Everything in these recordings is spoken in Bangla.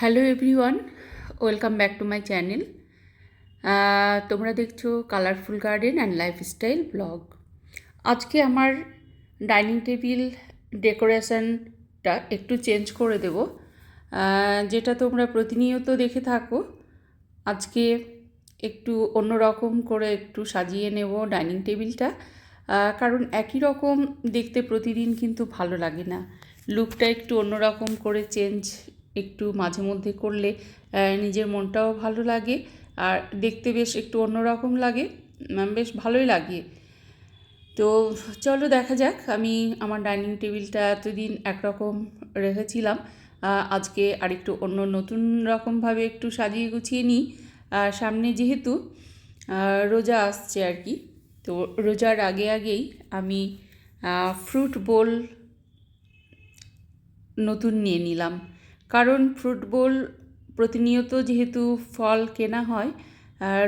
Hello everyone, welcome back to my channel. তোমরা দেখছ colourful garden and lifestyle blog. আজকে আমার ডাইনিং টেবিল ডেকোরেশনটা একটু চেঞ্জ করে দেব। যেটা তোমরা প্রতিনিয়ত দেখে থাকো, আজকে একটু অন্যরকম করে একটু সাজিয়ে নেব ডাইনিং টেবিলটা। কারণ একই রকম দেখতে প্রতিদিন কিন্তু ভালো লাগে না। লুকটা একটু অন্যরকম করে চেঞ্জ একটু মাঝে মধ্যে করলে নিজের মনটাও ভালো লাগে আর দেখতে বেশ একটু অন্যরকম লাগে। বেশ ভালোই লাগে। তো চলো দেখা যাক, আমি আমার ডাইনিং টেবিলটা এতদিন একরকম রেখেছিলাম। আজকে আরেকটু অন্য নতুন রকমভাবে একটু সাজিয়ে গুছিয়ে নিই। সামনে যেহেতু রোজা আসছে আর কি, তো রোজার আগে আগেই আমি ফ্রুট বোল নতুন নিয়ে নিলাম। কারণ ফ্রুট বোল প্রতিনিয়ত যেহেতু ফল কেনা হয়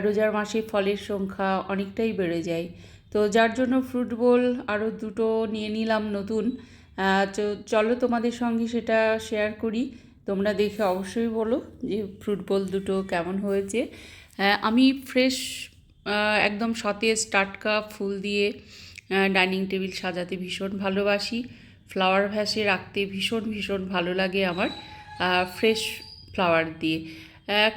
রোজার মাসে ফলের সংখ্যা অনেকটাই বেড়ে যায়। তো যার জন্য ফ্রুট বোল আরও দুটো নিয়ে নিলাম নতুন। চলো তোমাদের সঙ্গে সেটা শেয়ার করি। তোমরা দেখে অবশ্যই বলো যে ফ্রুট বোল দুটো কেমন হয়েছে। আমি ফ্রেশ একদম সতেজ টাটকা ফুল দিয়ে ডাইনিং টেবিল সাজাতে ভীষণ ভালোবাসি। ফ্লাওয়ার ভ্যাসে রাখতে ভীষণ ভীষণ ভালো লাগে আমার। ফ্রেশ ফ্লাওয়ার দিয়ে।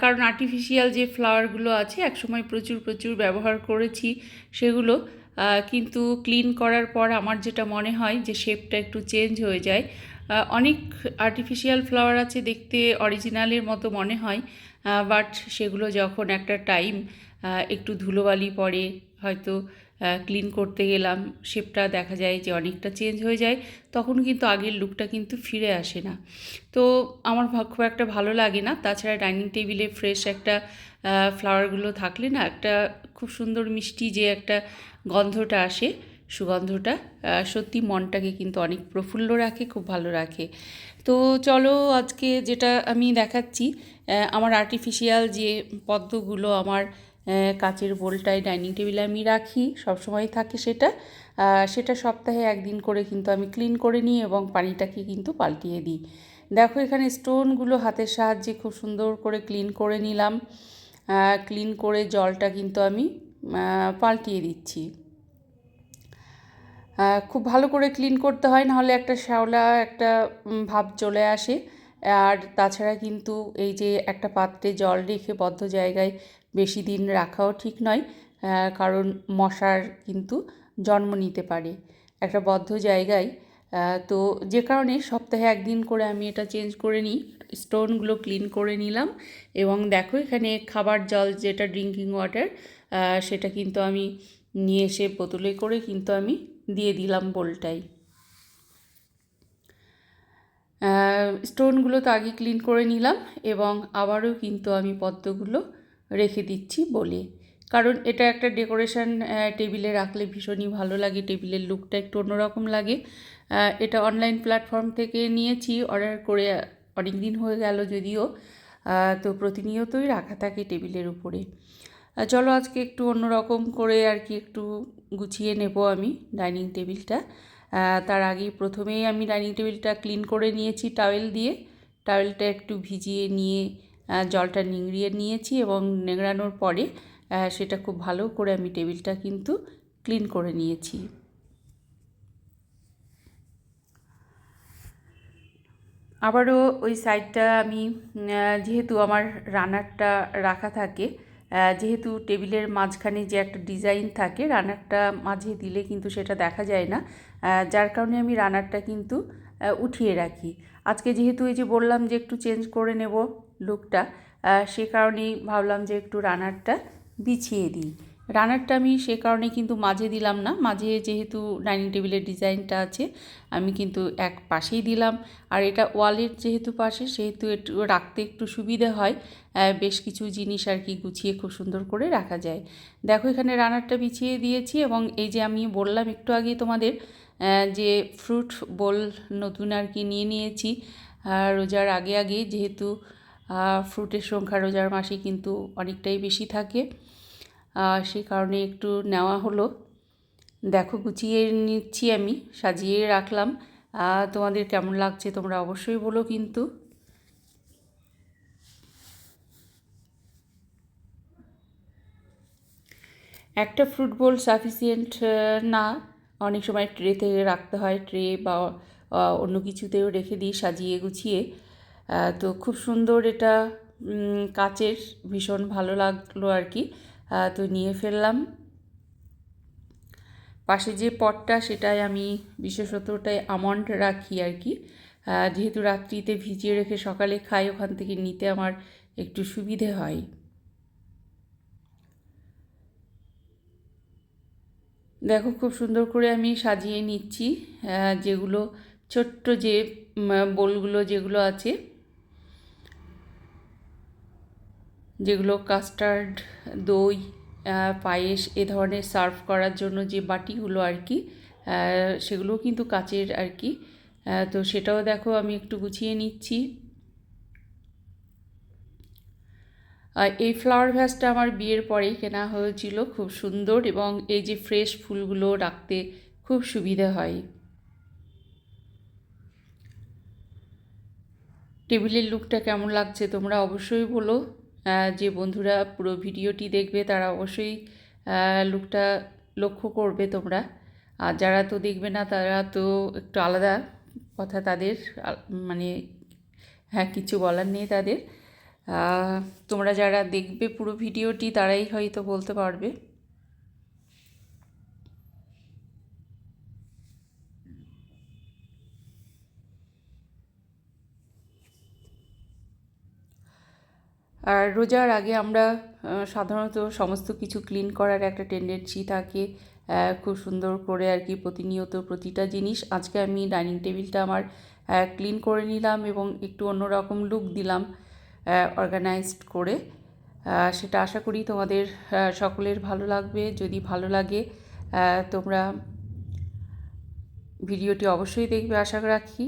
কারণ আর্টিফিশিয়াল যে ফ্লাওয়ারগুলো আছে, একসময় প্রচুর প্রচুর ব্যবহার করেছি সেগুলো কিন্তু ক্লিন করার পর আমার যেটা মনে হয় যে শেপটা একটু চেঞ্জ হয়ে যায়। অনেক আর্টিফিশিয়াল ফ্লাওয়ার আছে দেখতে অরিজিনালের মতো মনে হয় বাট সেগুলো যখন একটা টাইম একটু ধুলোবালি পড়ে হয়তো ক্লিন করতে গেলাম। শেপটা দেখা যায় যে অনেকটা চেঞ্জ হয়ে যায়। তখন কিন্তু আগের লুকটা কিন্তু ফিরে আসে না। তো আমার খুব একটা ভালো লাগে না। তাছাড়া ডাইনিং টেবিলে ফ্রেশ একটা ফ্লাওয়ারগুলো থাকলে না একটা খুব সুন্দর মিষ্টি যে একটা গন্ধটা আসে, সুগন্ধটা সত্যি মনটাকে কিন্তু অনেক প্রফুল্ল রাখে, খুব ভালো রাখে। তো চলো আজকে যেটা আমি দেখাচ্ছি আমার আর্টিফিশিয়াল যে পদ্মগুলো আমার কাচের বোলটায় ডাইনিং টেবিলে আমি রাখি সবসময় থাকে সেটা। সেটা সপ্তাহে একদিন করে কিন্তু আমি ক্লিন করে নিই এবং পানিটাকে কিন্তু পাল্টিয়ে দিই। দেখো এখানে স্টোনগুলো হাতের সাহায্যে খুব সুন্দর করে ক্লিন করে নিলাম। ক্লিন করে জলটা কিন্তু আমি পাল্টিয়ে দিচ্ছি। খুব ভালো করে ক্লিন করতে হয়, নাহলে একটা শ্যাওলা, একটা ভাব চলে আসে। আর তাছাড়া কিন্তু এই যে একটা পাত্রে জল রেখে বদ্ধ জায়গায় বেশি দিন রাখাও ঠিক নয় কারণ মশার কিন্তু জন্ম নিতে পারে একটা বদ্ধ জায়গায়। তো যে কারণে সপ্তাহে একদিন করে আমি এটা চেঞ্জ করে নিই, স্টোনগুলো ক্লিন করে নিলাম এবং দেখো এখানে খাবার জল যেটা ড্রিঙ্কিং ওয়াটার সেটা কিন্তু আমি নিয়ে এসে বোতলে করে কিন্তু আমি দিয়ে দিলাম বোলটাই স্টোনগুলো তো আগে ক্লিন করে নিলাম এবং আবারও কিন্তু আমি পদ্মগুলো রেখে দিচ্ছি বলে। কারণ এটা একটা ডেকোরেশন টেবিলে রাখলে ভীষণই ভালো লাগে, টেবিলের লুকটা একটু অন্যরকম লাগে। এটা অনলাইন প্ল্যাটফর্ম থেকে নিয়েছি, অর্ডার করে অনেক দিন হয়ে গেল যদিও তো প্রতিনিয়তই রাখা থাকে টেবিলের উপরে। চলো আজকে একটু অন্যরকম করে আর কি একটু গুছিয়ে নেব আমি ডাইনিং টেবিলটা। তার আগে প্রথমেই আমি ডাইনিং টেবিলটা ক্লিন করে নিয়েছি টাওয়েল দিয়ে। টাওয়েলটা একটু ভিজিয়ে নিয়ে জলটা নিংড়িয়ে নিয়েছি এবং নেংড়ানোর পরে সেটা খুব ভালো করে আমি টেবিলটা কিন্তু ক্লিন করে নিয়েছি। আবারও ওই সাইডটা আমি যেহেতু আমার রানারটা রাখা থাকে যেহেতু টেবিলের মাঝখানে যে একটা ডিজাইন থাকে, রানারটা মাঝে দিলে কিন্তু সেটা দেখা যায় না। যার কারণে আমি রানারটা কিন্তু উঠিয়ে রাখি। আজকে যেহেতু এই যে বললাম যে একটু চেঞ্জ করে নেব লুকটা সে কারণেই ভাবলাম যে একটু রানারটা বিছিয়ে দিই। রানারটা আমি সে কারণে কিন্তু মাঝে দিলাম না। মাঝে যেহেতু ডাইনিং টেবিলের ডিজাইনটা আছে, আমি কিন্তু এক পাশেই দিলাম। আর এটা ওয়ালের যেহেতু পাশে, সেহেতু একটু রাখতে একটু সুবিধা হয়। বেশ কিছু জিনিস আর কি গুছিয়ে খুব সুন্দর করে রাখা যায়। দেখো, এখানে রানারটা বিছিয়ে দিয়েছি এবং এই যে আমি বললাম একটু আগে তোমাদের যে ফ্রুট বোল নতুন আর কি নিয়ে নিয়েছি। রোজার আগে আগে যেহেতু ফ্রুটের সংখ্যা রোজার মাসে কিন্তু অনেকটাই বেশি থাকে। সেই কারণে একটু নেওয়া হলো। দেখো, গুছিয়ে নিচ্ছি আমি, সাজিয়ে রাখলাম। তোমাদের কেমন লাগছে তোমরা অবশ্যই বলো কিন্তু। একটা ফুটবল সাফিসিয়েন্ট না, অনেক সময় ট্রেতে রাখতে হয় ট্রে বা অন্য কিছুতেও রেখে দিই সাজিয়ে গুছিয়ে। তো খুব সুন্দর এটা কাচের, ভীষণ ভালো লাগল আর কি। তো নিয়ে ফেললাম। পাশে যে পটটা সেটায় আমি বিশেষত ওটায় আমন্ড রাখি আর কি। যেহেতু রাত্রিতে ভিজিয়ে রেখে সকালে খাই, ওখান থেকে নিতে আমার একটু সুবিধে হয়। দেখো, খুব সুন্দর করে আমি সাজিয়ে নিচ্ছি যেগুলো ছোট্ট যে বোলগুলো যেগুলো আছে। যেগুলো কাস্টার্ড দই পায়েস এ ধরনের সার্ভ করার জন্য যে বাটিগুলো আর কি আহ, সেগুলোও কিন্তু কাচের আর কি। তো সেটাও দেখো আমি একটু গুছিয়ে নিচ্ছি। এই ফ্লাওয়ার ভ্যাসটা আমার বিয়ের পরেই কেনা হয়েছিল খুব সুন্দর এবং এই যে ফ্রেশ ফুলগুলো রাখতে খুব সুবিধে হয়। টেবিলের লুকটা কেমন লাগছে তোমরা অবশ্যই বলো। যে বন্ধুরা পুরো ভিডিওটি দেখবে তারা অবশ্যই লুকটা লক্ষ্য করবে তোমরা। আর যারা তো দেখবে না, তারা তো একটু আলাদা কথা তাদের মানে হ্যাঁ কিছু বলার নেই তাদের। তোমরা যারা দেখবে পুরো ভিডিওটি, তারাই হয়তো বলতে পারবে। আর রোজার আগে আমরা সাধারণত সমস্ত কিছু ক্লিন করার একটা টেন্ডেন্সি থাকে। খুব সুন্দর করে আর কি প্রতিনিয়ত প্রতিটা জিনিস। আজকে আমি ডাইনিং টেবিলটা আমার ক্লিন করে নিলাম এবং একটু অন্যরকম লুক দিলাম অর্গানাইজড করে। সেটা আশা করি তোমাদের সকলের ভালো লাগবে। যদি ভালো লাগে তোমরা ভিডিওটি অবশ্যই দেখবে, আশা রাখি।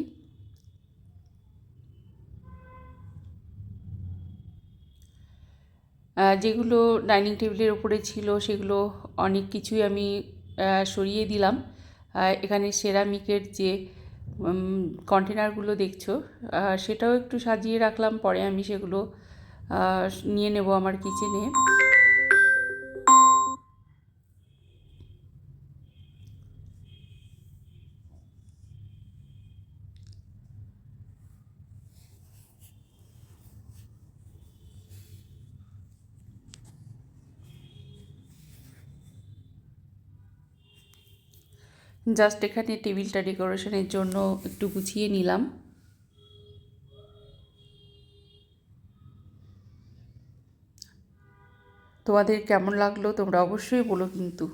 যেগুলো ডাইনিং টেবিলের ওপরে ছিল সেগুলো অনেক কিছুই আমি সরিয়ে দিলাম। এখানে সেরামিকের যে কন্টেনারগুলো দেখছ সেটাও একটু সাজিয়ে রাখলাম। পরে আমি সেগুলো নিয়ে নেব আমার কিচেনে। জাস্ট এখানে টেবিলটা ডেকোরেশনের জন্য একটু গুছিয়ে নিলাম। তোমাদের কেমন লাগল তোমরা অবশ্যই বলো কিন্তু।